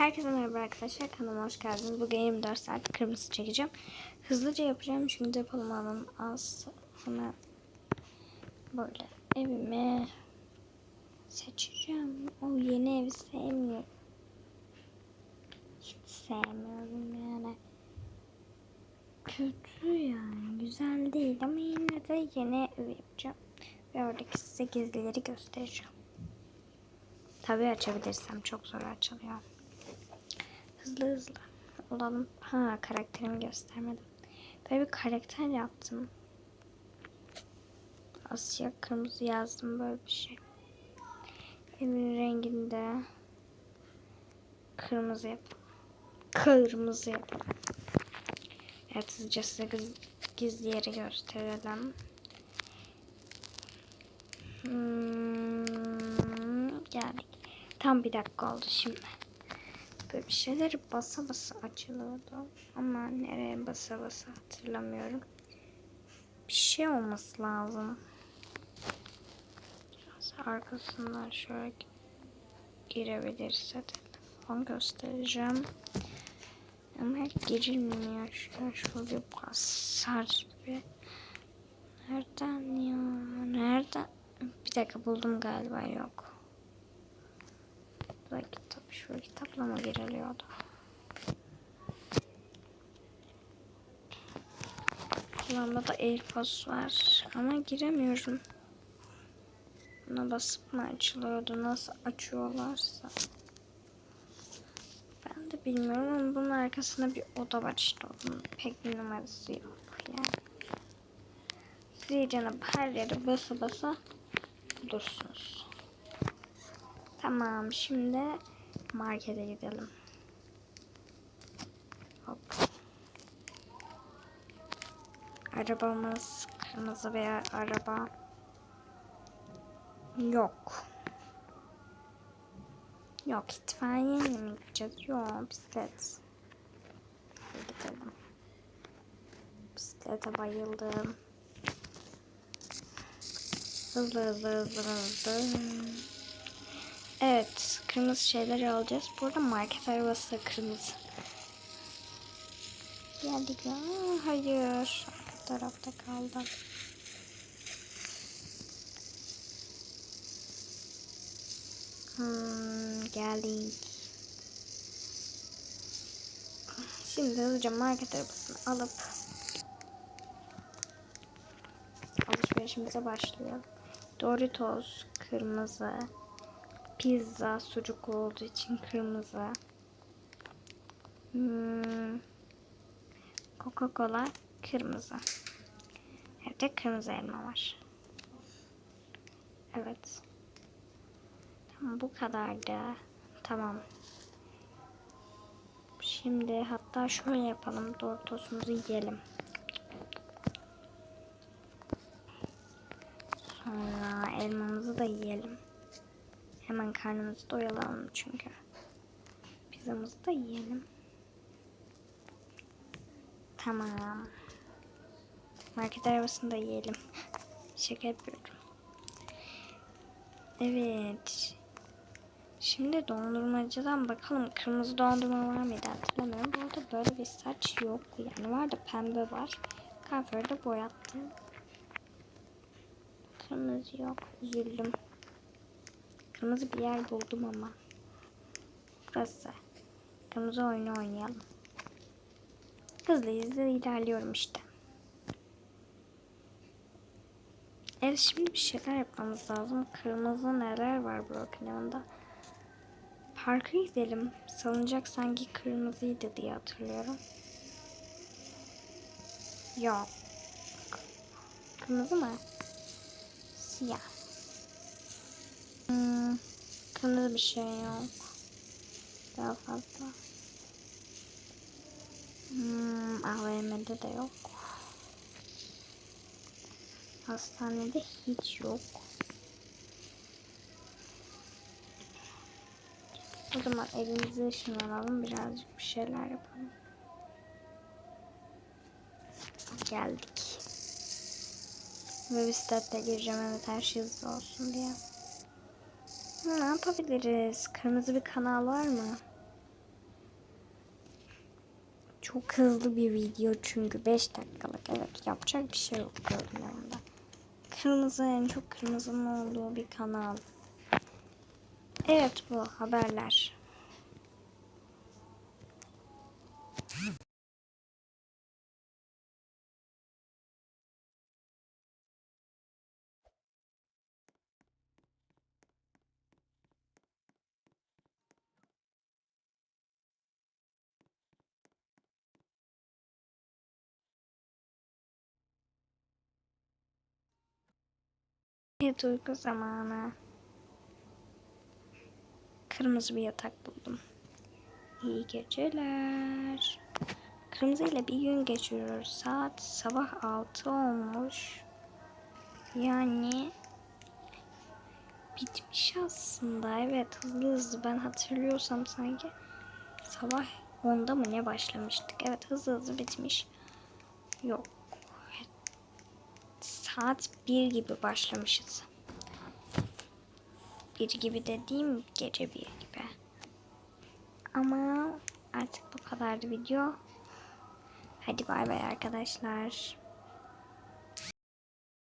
Herkese merhaba arkadaşlar. Kanalıma hoş geldiniz. Bugün 24 saat kırmızı çekeceğim. Hızlıca yapacağım çünkü depolama alanım az. Hemen böyle evimi seçeceğim. O yeni evi sevmiyorum. Hiç sevmiyorum yani. Kötü yani. Güzel değil ama yine de yeni ev yapacağım. Ve oradaki size gizlileri göstereceğim. Tabii açabilirsem çok zor açılıyor. Hızlı hızlı olalım. Ha karakterimi göstermedim. Böyle bir karakter yaptım. Asya kırmızı yazdım böyle bir şey. Evin renginde kırmızı yapalım. Kırmızı yapalım. Evet hızlıca size giz- gizli yeri gösterelim. Hmm, geldik. Tam bir dakika oldu şimdi. Böyle bir şeyleri basa basa açılıyordu. Ama nereye basa basa hatırlamıyorum. Bir şey olması lazım. Biraz arkasından şöyle girebilirse telefon göstereceğim. Ama hep girilmiyor. Şöyle şöyle basar gibi. Nereden ya? Nereden? Bir dakika buldum galiba yok. Bu da kitap. Şu kitapla mı giriliyordu? Lambada AirPods var ama giremiyorum. Buna basıp mı açılıyordu? Nasıl açıyorlarsa. Ben de bilmiyorum ama bunun arkasında bir oda var işte. Onun pek bir numarası yok yani. İyicene her yere basa basa bulursunuz. Tamam şimdi markete gidelim. Hop. Arabamız kırmızı veya araba yok. Yok itfaiye mi gideceğiz? Yok bisiklet. Hadi gidelim. Bisiklete bayıldım. Hızlı hızlı hızlı hızlı. Evet, kırmızı şeyler alacağız. Burada market arabası da kırmızı. Geldik ya. Hayır. Arka tarafta kaldım. Hmm, geldik. Şimdi hızlıca market arabasını alıp alışverişimize başlayalım. Doritos kırmızı. Pizza sucuklu olduğu için kırmızı. Hmm. Coca-Cola kırmızı. Evde kırmızı elma var. Evet. Tamam bu kadardı. Tamam. Şimdi hatta şöyle yapalım. Doritos'umuzu yiyelim. Sonra elmamızı da yiyelim. Hemen karnımızı doyuralım çünkü. Pizzamızı da yiyelim. Tamam. Market arabasını da yiyelim. Şaka yapıyorum. Evet. Şimdi dondurmacıdan bakalım. Kırmızı dondurma var mıydı hatırlamıyorum. Burada böyle bir saç yok. Yani var da pembe var. Kahverde boyattım. Kırmızı yok. Üzüldüm. Kırmızı bir yer buldum ama. Burası. Kırmızı oyunu oynayalım. Hızlı hızlı ilerliyorum işte. Evet şimdi bir şeyler yapmamız lazım. Kırmızı neler var Brookhaven'da? Parka gidelim. Salıncak sanki kırmızıydı diye hatırlıyorum. Yok. Kırmızı mı? Siyah. Hmm, bir şey yok. Daha fazla. Hmm, AVM'de de yok. Hastanede hiç yok. O zaman evimizi ışınlanalım. Birazcık bir şeyler yapalım. Geldik. Ve bisiklette gireceğim. Evet her şey hızlı olsun diye. Ne yapabiliriz? Kırmızı bir kanal var mı? Çok hızlı bir video çünkü 5 dakikalık. Evet yapacak bir şey yok görünümde. Kırmızı en çok kırmızının olduğu bir kanal. Evet bu haberler. Evet uyku zamanı. Kırmızı bir yatak buldum. İyi geceler. Kırmızı ile bir gün geçiriyoruz. Saat sabah 6 olmuş. Yani bitmiş aslında. Evet hızlı hızlı ben hatırlıyorsam sanki sabah 10'da mı ne başlamıştık? Evet hızlı hızlı bitmiş. Yok. Saat 1 gibi başlamışız. 1 gibi dediğim gece 1 gibi. Ama artık bu kadardı video. Hadi bay bay arkadaşlar.